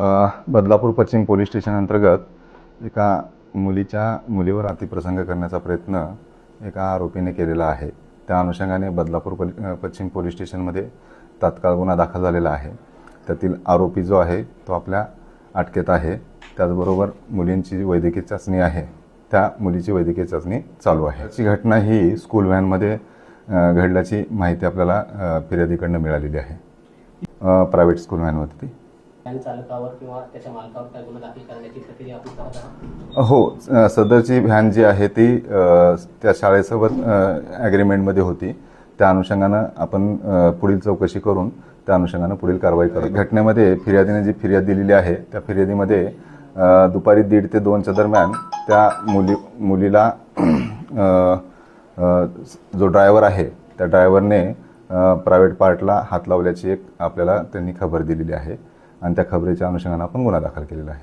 बदलापूर पश्चिम police station अंतर्गत एका मुलीच्या मुलीवर अतिप्रसंग करण्याचा प्रयत्न एका आरोपीने केलेला आहे. त्या अनुषंगाने बदलापूर पल पश्चिम पोलीस स्टेशनमध्ये तात्काळ गुन्हा दाखल झालेला आहे. त्यातील आरोपी जो आहे तो आपल्या अटकेत आहे. त्याचबरोबर मुलींची वैद्यकीय चाचणी आहे. त्या मुलीची वैद्यकीय चाचणी चालू आहे. अशी घटना ही स्कूल व्हॅनमध्ये घडल्याची माहिती आपल्याला फिर्यादीकडनं मिळालेली आहे. प्रायव्हेट स्कूल व्हॅनवरती. चालकावर किंवा त्याच्या मालकावर काय गुन्हा दाखल करण्याची प्रक्रिया आपण करत आहात? हो सदरची व्हॅन जी आहे ती त्या शाळेसोबत ॲग्रीमेंटमध्ये होती. त्या अनुषंगानं आपण पुढील चौकशी करून त्या अनुषंगानं पुढील कारवाई करू घटनेमध्ये फिर्यादीने जी फिर्याद दिलेली आहे त्या फिर्यादीमध्ये दुपारी दीड ते दोनच्या दरम्यान त्या मुली मुलीला जो ड्रायव्हर आहे त्या ड्रायव्हरने प्रायव्हेट पार्टला हात लावल्याची एक आपल्याला त्यांनी खबर दिलेली आहे. आणि त्या खबरीच्या अनुषंगानं आपण गुन्हा दाखल केलेला आहे.